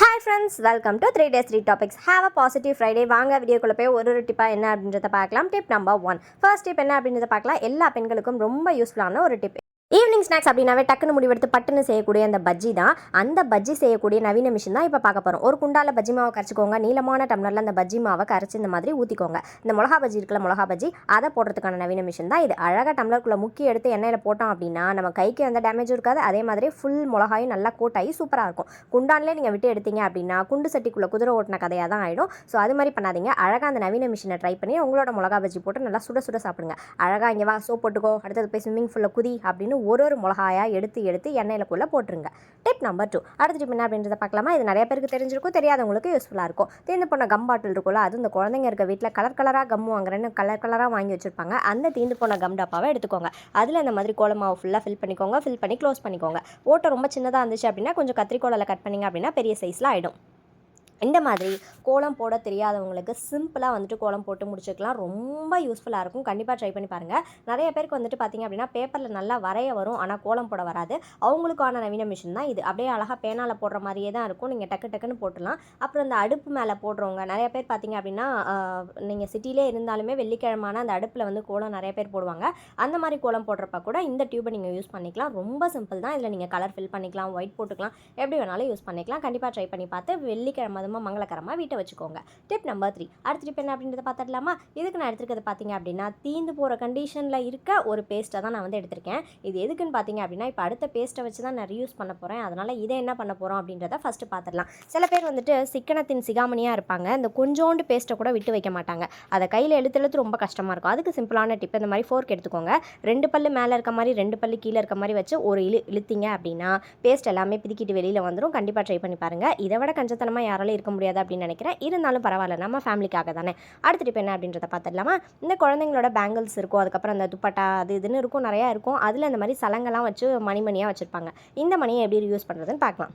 Hi friends welcome to three days three topics have a positive Friday வாங்க வீடியோக்குள்ள போய் ஒரு ஒரு டிப்பாக என்ன அப்படின்றத பார்க்கலாம். Tip number one first tip என்ன அப்படின்றத பார்க்கலாம். எல்லா பெண்களுக்கும் ரொம்ப யூஸ்ஃபுல்லான ஒரு டிப் ஈவினிங் ஸ்நாக்ஸ் அப்படின்னாவே டக்குன்னு முடிவெடுத்து பட்டுன்னு செய்யக்கூடிய அந்த பஜ்ஜி தான். அந்த பஜ்ஜி செய்யக்கூடிய நவீன மிஷின் தான் இப்போ பார்க்க போகிறோம் ஒரு குண்டால பஜ்ஜி மாவை கரைச்சிக்கோங்க. நீளமான டம்ளரில் அந்த பஜ்ஜி மாவை கரைச்சி இந்த மாதிரி ஊற்றிக்கோங்க இந்த மிளகா பஜ்ஜி இருக்கல மிளகா பஜ்ஜி அதை போடுறதுக்கான நவீன மிஷின் தான் இது. அழகாக டம்ளருக்குள்ளே முக்கி எடுத்து எண்ணெயில் போட்டோம் அப்படின்னா நம்ம கைக்கு எந்த டேமேஜும் இருக்காது. அதே மாதிரி ஃபுல் மிளகாயும் நல்லா கோட்டாகி சூப்பராக இருக்கும். குண்டான்லேயே நீங்கள் விட்டு எடுத்தீங்க அப்படின்னா குண்டு சட்டிக்குள்ளே குதிரை ஓட்டின கதையாக தான் ஆகிடும் ஸோ அது மாதிரி பண்ணாதீங்க. அழகாக அந்த நவீன மிஷினை ட்ரை பண்ணி உங்களோட மிளகா பஜ்ஜி போட்டு நல்லா சுட சுட சாப்பிடுங்க. அழகாக இங்கே வா சோப் போட்டுக்கோ அடுத்தது போய் ஸ்விம்மிங் ஃபுல்லில் குதி அப்படின்னு ஒரு ஒரு மிளகாயாக எடுத்து எடுத்து எண்ணெயிலக்குள்ளே போட்டுருங்க. டிப் நம்பர் டூ அடுத்த டிப் என்ன அப்படின்றத பார்க்கலாமா? இது நிறைய பேருக்கு தெரிஞ்சிருக்கும் தெரியாதவங்களுக்கு யூஸ்ஃபுல்லாக இருக்கும். தீர்ந்து போன கம் பாட்டில் இருக்கும்ல அது இந்த குழந்தைங்க இருக்க வீட்டில் கலர் கலராக கம் வாங்குறேன்னு கலர் கலராக வாங்கி வச்சுருப்பாங்க. அந்த தீர்ந்து போன கம் டப்பாவை எடுத்துக்கோங்க. அதில் இந்த மாதிரி கோலமாவு ஃபுல்லாக ஃபில் பண்ணிக்கோங்க ஃபில் பண்ணி க்ளோஸ் பண்ணிக்கோங்க. ஓட்டை ரொம்ப சின்னதாக இருந்துச்சு அப்படின்னா கொஞ்சம் கத்திரிக்கோலில் கட் பண்ணிங்க அப்படின்னா பெரிய சைஸில் ஆகிடும் இந்த மாதிரி கோலம் போட தெரியாதவங்களுக்கு சிம்பிளாக வந்துட்டு கோலம் போட்டு முடிச்சுக்கலாம். ரொம்ப யூஸ்ஃபுல்லாக இருக்கும். கண்டிப்பாக ட்ரை பண்ணி பாருங்கள் நிறைய பேருக்கு வந்துட்டு பார்த்தீங்க அப்படின்னா பேப்பரில் நல்லா வரைய வரும். ஆனால் கோலம் போட வராது. அவங்களுக்கான நவீன மிஷின் தான் இது. அப்படியே அழகாக பேனால் போடுற மாதிரியே தான் இருக்கும். நீங்கள் டக்கு டக்குன்னு போட்டுடலாம் அப்புறம் இந்த அடுப்பு மேலே போடுறவங்க நிறைய பேர் பார்த்திங்க அப்படின்னா நீங்கள் சிட்டிலே இருந்தாலுமே வெள்ளிக்கிழமான அந்த அடுப்பில் வந்து கோலம் நிறைய பேர் போடுவாங்க. அந்த மாதிரி கோலம் போடுறப்ப கூட இந்த டியூப்பை நீங்கள் யூஸ் பண்ணிக்கலாம். ரொம்ப சிம்பிள் தான். இதில் நீங்கள் கலர் ஃபில் பண்ணிக்கலாம் ஒயிட் போட்டுக்கலாம். எப்படி வேணாலும் யூஸ் பண்ணிக்கலாம். கண்டிப்பாக ட்ரை பண்ணி பார்த்து வெள்ளிக்கிழமை அதுமா மங்களகரமாக வீட்டை வச்சுக்கோங்க. டிப் நம்பர் த்ரீ அடுத்த டிப் என்ன அப்படின்றத பார்த்துடலாமா? இதுக்கு நான் எடுத்துருக்கிறது பார்த்தீங்க அப்படின்னா தீந்து போகிற கண்டிஷனில் இருக்க ஒரு பேஸ்ட்டை தான் நான் வந்து எடுத்திருக்கேன். இது எதுக்குன்னு பார்த்தீங்க அப்படின்னா இப்போ அடுத்த பேஸ்ட்டை வச்சு தான் நான் ரியூஸ் பண்ண போகிறேன் அதனால் இதை என்ன பண்ண போகிறோம் அப்படின்றத ஃபஸ்ட்டு பார்த்துடலாம். சில பேர் வந்துட்டு சிக்கனத்தின் சிகாமணியாக இருப்பாங்க. இந்த கொஞ்சோண்டு பேஸ்ட்டை கூட விட்டு வைக்க மாட்டாங்க. அதை கையில் எழுத்து எழுத்து ரொம்ப கஷ்டமாக இருக்கும். அதுக்கு சிம்பிளான டிப் இந்த மாதிரி ஃபோர்க் எடுத்துக்கோங்க. ரெண்டு பல்லு மேலே இருக்க மாதிரி ரெண்டு பல்லு கீழே இருக்க மாதிரி வச்சு ஒரு இழு இழுத்தீங்க அப்படின்னா பேஸ்ட் எல்லாமே பிதிக்கிட்டு வெளியில் வந்துடும் கண்டிப்பாக ட்ரை பண்ணி பாருங்கள் இதை விட கஞ்சத்தனமாக யாராலும் இருக்க முடியாது அப்படின்னு நினைக்கிறேன். இருந்தாலும் பரவாயில்ல நம்ம ஃபேமிலிக்காக தானே. அடுத்துட்டு டிப் என்ன அப்படின்றத பார்த்துடலாமா? இந்த குழந்தைங்களோட பேங்கிள்ஸ் இருக்கும் அதுக்கப்புறம் அந்த துப்பட்டா அது இதுன்னு இருக்கும் நிறையா இருக்கும். அதில் இந்த மாதிரி சலங்கெல்லாம் வச்சு மணிமணியாக வச்சுருப்பாங்க. இந்த மணியை எப்படி யூஸ் பண்ணுறதுன்னு பார்க்கலாம்.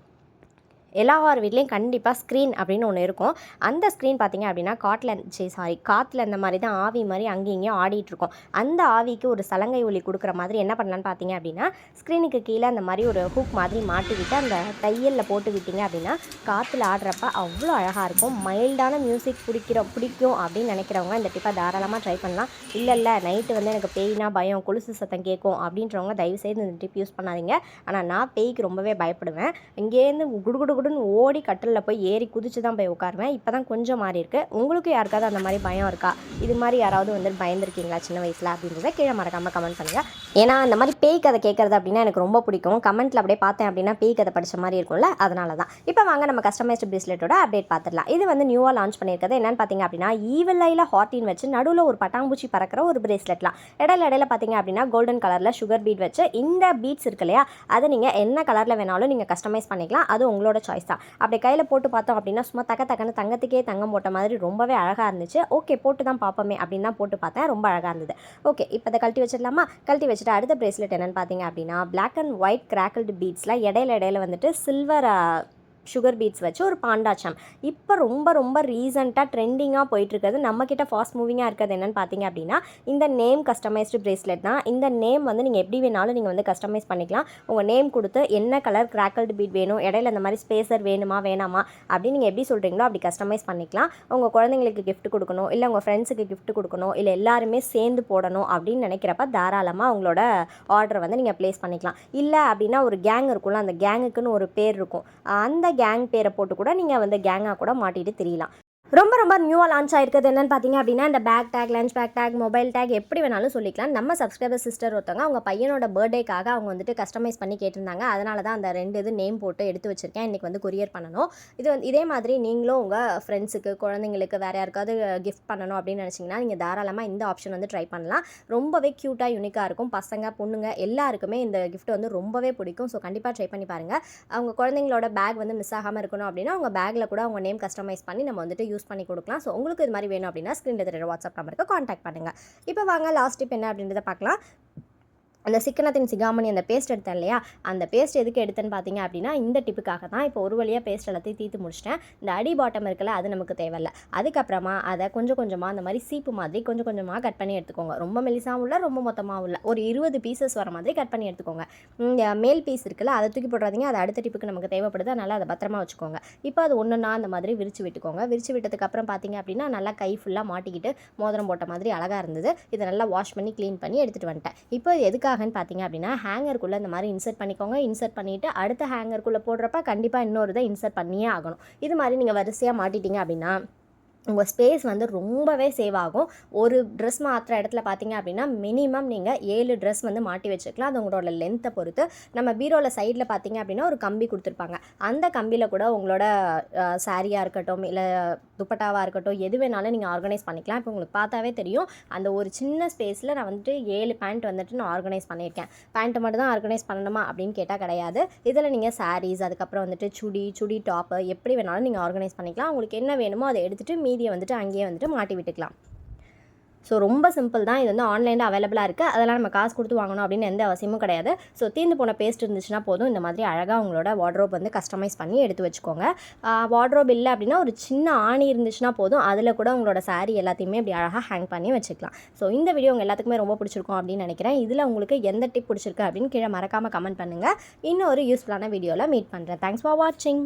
எல்லார் வீட்லேயும் கண்டிப்பாக ஸ்க்ரீன் அப்படின்னு ஒன்று இருக்கும். அந்த ஸ்க்ரீன் பார்த்தீங்க அப்படின்னா காட்டில் சரி சாரி காற்றுல இந்த மாதிரி தான் ஆவி மாதிரி அங்கேயும் இங்கேயும் ஆடிட்டு இருக்கும். அந்த ஆவிக்கு ஒரு சலங்கை ஒலி கொடுக்குற மாதிரி என்ன பண்ணலான்னு பார்த்தீங்க அப்படின்னா ஸ்க்ரீனுக்கு கீழே அந்த மாதிரி ஒரு ஹூக் மாதிரி மாட்டிக்கிட்டு அந்த தையலில் போட்டு விட்டீங்க அப்படின்னா காற்றுல ஆடுறப்ப அவ்வளோ அழகாக இருக்கும். மைல்டான மியூசிக் பிடிக்கிற பிடிக்கும் அப்படின்னு நினைக்கிறவங்க இந்த டிப்பை தாராளமாக ட்ரை பண்ணலாம். இல்லை இல்லை நைட்டு வந்து எனக்கு பேய்னா பயம் கொலுசு சத்தம் கேட்கும் அப்படின்றவங்க தயவுசெய்து இந்த டிப் யூஸ் பண்ணாதீங்க. ஆனால் நான் பேய்க்கு ரொம்பவே பயப்படுவேன். இங்கேருந்து குடுகுடு குடுன்னு ஓடி கட்டிலில் போய் ஏறி குதிச்சு தான் போய் உட்காருவேன். இப்போ தான் கொஞ்சம் மாறி இருக்கு. உங்களுக்கு யாருக்காவது அந்த மாதிரி பயம் இருக்கா? இது மாதிரி யாராவது வந்து பயந்துருக்கீங்களா சின்ன வயசில் அப்படின்றத கீழே மறக்காமல் கமெண்ட் பண்ணுங்கள் ஏன்னா அந்த மாதிரி பேய் கதை கேட்குறது அப்படின்னா எனக்கு ரொம்ப பிடிக்கும். கமெண்ட்டில் அப்படியே பார்த்தேன் அப்படின்னா பேய் கதை படித்த மாதிரி இருக்கும்ல அதனால தான் இப்போ வாங்க நம்ம கஸ்டமைஸ்டு பிரேஸ்லெட்டோட அப்டேட் பார்த்துடலாம். இது வந்து நியூவாக லான்ச் பண்ணியிருக்கிறது. என்னன்னு பார்த்தீங்க அப்படின்னா ஈவலையில் ஹார்டின் வச்சு நடுவில் ஒரு பட்டாம்பூச்சி பறக்கிற ஒரு பிரேஸ்லெட்லாம் இடையில இடையில பார்த்தீங்க அப்படின்னா கோல்டன் கலரில் சுகர் பீட் வச்சு இந்த பீட்ஸ் இருக்கு இல்லையா அதை நீங்கள் என்ன கலரில் வேணாலும் நீங்கள் கஸ்டமைஸ் பண்ணிக்கலாம். அது உங்களோட சாய்ஸ் தான். அப்படி கையில் போட்டு பார்த்தோம் அப்படின்னா சும்மா தக்க தக்கன்னு தங்கத்துக்கே தங்கம் போட்ட மாதிரி ரொம்பவே அழகாக இருந்துச்சு. ஓகே போட்டு தான் பார்ப்போமே அப்படின்னு தான் போட்டு பார்த்தேன். ரொம்ப அழகாக இருந்தது. ஓகே இப்போ அதை கழட்டி வச்சிடலாமா? கழட்டி வச்சுட்டு அடுத்த பிரேஸ்லெட் என்னன்னு பார்த்தீங்க அப்படின்னா பிளாக் அண்ட் ஒயிட் கிராக்கிள்டு பீட்ஸில் இடையில இடையில வந்துட்டு சில்வர் சுகர் பீட்ஸ் வச்சு ஒரு பாண்டாச்சம் இப்போ ரொம்ப ரொம்ப ரீசெண்டாக ட்ரெண்டிங்காக போயிட்டுருக்கிறது நம்மக்கிட்ட ஃபாஸ்ட் மூவிங்காக இருக்கிறது என்னென்னு பார்த்தீங்க அப்படின்னா இந்த நேம் கஸ்டமைஸ்டு பிரேஸ்லெட் தான். இந்த நேம் வந்து நீங்கள் எப்படி வேணாலும் நீங்கள் வந்து கஸ்டமைஸ் பண்ணிக்கலாம். உங்கள் நேம் கொடுத்து என்ன கலர் கிராக்கல்டு பீட் வேணும் இடையில இந்த மாதிரி ஸ்பேசர் வேணுமா வேணாமா அப்படின்னு நீங்கள் எப்படி சொல்கிறீங்களோ அப்படி கஸ்டமைஸ் பண்ணிக்கலாம். உங்கள் குழந்தைங்களுக்கு கிஃப்ட் கொடுக்கணும் இல்லை உங்கள் ஃப்ரெண்ட்ஸுக்கு கிஃப்ட் கொடுக்கணும் இல்லை எல்லாருமே சேர்ந்து போடணும் அப்படின்னு நினைக்கிறப்ப தாராளமாக உங்களோட ஆர்டரை வந்து நீங்கள் ப்ளேஸ் பண்ணிக்கலாம். இல்லை அப்படின்னா ஒரு கேங் இருக்கும்ல அந்த கேங்குக்குன்னு ஒரு பேர் இருக்கும். அந்த கேங் பேரை போட்டு கூட நீங்கள் வந்து கேங்காக கூட மாட்டிட்டு தெரியலாம். ரொம்ப ரொம்ப நியூவாக லான்ச் ஆயிருக்கிறது என்னென்னு பார்த்தீங்க அப்படின்னா இந்த bag tag lunch bag tag mobile tag எப்படி வேணாலும் சொல்லிக்கலாம். நம்ம சப்ஸ்கிரைபர் சிஸ்டர் ஒருத்தவங்க அவங்க பையனோட பர்த்டேக்காக அவங்க வந்துட்டு கஸ்டமைஸ் பண்ணி கேட்டிருந்தாங்க. அதனால தான் அந்த ரெண்டு இது நேம் போட்டு எடுத்து வச்சிருக்கேன். இன்றைக்கி வந்து கொரியர் பண்ணணும். இது வந்து இதே மாதிரி நீங்களும் உங்கள் ஃப்ரெண்ட்ஸுக்கு குழந்தைங்களுக்கு வேறு யாருக்காவது கிஃப்ட் பண்ணணும் அப்படின்னு நினச்சிங்கன்னா நீங்கள் தாராளமாக இந்த ஆப்ஷன் வந்து ட்ரை பண்ணலாம். ரொம்பவே க்யூட்டாக யூனிக்காக இருக்கும். பசங்க பொண்ணுங்க எல்லாருக்குமே இந்த கிஃப்ட் வந்து ரொம்பவே பிடிக்கும். ஸோ கண்டிப்பாக ட்ரை பண்ணி பாருங்கள் அவங்க குழந்தைங்களோட பேக் வந்து மிஸ் ஆகாமல் இருக்கணும் அப்படின்னா அவங்க பேக்கில் கூட அவங்க நேம் கஸ்டமைஸ் பண்ணி நம்ம வந்துட்டு யூஸ் பண்ணி கொடுக்கலாம். ஸோ உங்களுக்கு இது மாதிரி வேணும் அப்படின்னா ஸ்க்ரீனில் தெரியுற வாட்ஸ்அப் நம்பருக்கு காண்டாக்ட் பண்ணுங்கள் இப்போ வாங்க லாஸ்ட் டிப் என்ன அப்படின்றத பார்க்கலாம். அந்த சிக்கனத்தின் சிகாமணி அந்த பேஸ்ட் எடுத்தேன் இல்லையா? அந்த பேஸ்ட் எதுக்கு எடுத்தேன்னு பார்த்தீங்க அப்படின்னா இந்த டிப்புக்காக தான் இப்போ ஒரு வழியாக பேஸ்ட் எல்லாத்தையும் தீர்த்து முடிச்சிட்டேன். இந்த அடி பாட்டம் இருக்குல்ல அது நமக்கு தேவையில்ல. அதுக்கப்புறமா அதை கொஞ்சம் கொஞ்சமாக அந்த மாதிரி சீப்பு மாதிரி கொஞ்சம் கொஞ்சமாக கட் பண்ணி எடுத்துக்கோங்க. ரொம்ப மெலிசாகவும் இல்லை ரொம்ப மொத்தமாகவும் இல்லை. ஒரு இருபது பீசஸ் வர மாதிரி கட் பண்ணி எடுத்துக்கோங்க. இந்த மேல் பீஸ் இருக்குல்ல அதை தூக்கி போடுறாதீங்க அது அடுத்த டிப்புக்கு நமக்கு தேவைப்படுது. அதனால் அதை பத்திரமா வச்சுக்கோங்க. இப்போ அது ஒன்றுனா அந்த மாதிரி விரிச்சு விட்டுக்கோங்க. விரிச்சு விட்டதுக்கப்புறம் பார்த்தீங்க அப்படின்னா நல்லா கை ஃபுல்லாக மாட்டிக்கிட்டு மோதிரம் போட்ட மாதிரி அழகாக இருந்தது. இதை நல்லா வாஷ் பண்ணி க்ளீன் பண்ணி எடுத்துகிட்டு வந்துட்டேன். இப்போ எதுக்காக எதுக்காகன்னு பார்த்தீங்க அப்படின்னா ஹேங்கருக்குள்ளே இந்த மாதிரி இன்சர்ட் பண்ணிக்கோங்க. இன்சர்ட் பண்ணிவிட்டு அடுத்த ஹேங்கருக்குள்ளே போடுறப்ப கண்டிப்பாக இன்னொரு இதை இன்சர்ட் பண்ணியே ஆகணும். இது மாதிரி நீங்கள் வரிசையாக மாட்டிட்டீங்க அப்படின்னா உங்கள் ஸ்பேஸ் வந்து ரொம்பவே சேவ் ஆகும். ஒரு ட்ரெஸ் மாற்றுற இடத்துல பார்த்தீங்க அப்படின்னா மினிமம் நீங்கள் ஏழு ட்ரெஸ் வந்து மாட்டி வச்சுக்கலாம். அது உங்களோட லென்த்தை பொறுத்து. நம்ம பீரோவில் சைடில் பார்த்தீங்க அப்படின்னா ஒரு கம்பி கொடுத்துருப்பாங்க. அந்த கம்பியில் கூட உங்களோட சாரியாக இருக்கட்டும் இல்லை துப்பட்டாவாக இருக்கட்டும் எது வேணாலும் நீங்கள் ஆர்கனைஸ் பண்ணிக்கலாம். இப்போ உங்களுக்கு பார்த்தாவே தெரியும் அந்த ஒரு சின்ன ஸ்பேஸில் நான் வந்துட்டு ஏழு பேண்ட் வந்துட்டு நான் ஆர்கனைஸ் பண்ணியிருக்கேன். பேண்ட்டை மட்டும் தான் ஆர்கனைஸ் பண்ணணுமா அப்படின்னு கேட்டால் கிடையாது. இதில் நீங்கள் சாரீஸ் அதுக்கப்புறம் வந்துட்டு சுடி சுடி டாப்பு எப்படி வேணாலும் நீங்கள் ஆர்கனைஸ் பண்ணிக்கலாம். உங்களுக்கு என்ன வேணுமோ அதை எடுத்துகிட்டு மீதியை வந்துட்டு அங்கேயே வந்துட்டு மாட்டி விட்டுக்கலாம். ஸோ ரொம்ப சிம்பிள் தான். இது வந்து ஆன்லைனில் அவைலபிளாக இருக்குது அதெல்லாம் நம்ம காசு கொடுத்து வாங்கணும் அப்படின்னு எந்த அவசியமும் கிடையாது. ஸோ தீர்ந்து போன பேஸ்ட் இருந்துச்சுன்னா போதும். இந்த மாதிரி அழகாக உங்களோட வார்ட்ரோப் வந்து கஸ்டமைஸ் பண்ணி எடுத்து வச்சுக்கோங்க. வார்ட்ரோப் இல்லை அப்படின்னா ஒரு சின்ன ஆணி இருந்துச்சுன்னா போதும். அதில் கூட உங்களோட சாரீ எல்லாத்தையுமே இப்படி அழகாக ஹேங் பண்ணி வச்சுக்கலாம். ஸோ இந்த வீடியோ உங்கள் எல்லாத்துக்குமே ரொம்ப பிடிச்சிருக்கும் அப்படின்னு நினைக்கிறேன். இதில் உங்களுக்கு எந்த டிப் பிடிச்சிருக்கு அப்படின்னு கீழே மறக்காமல் கமெண்ட் பண்ணுங்கள் இன்னொரு யூஸ்ஃபுல்லான வீடியோவில் மீட் பண்ணுறேன் தேங்க்ஸ் ஃபார் வாட்சிங்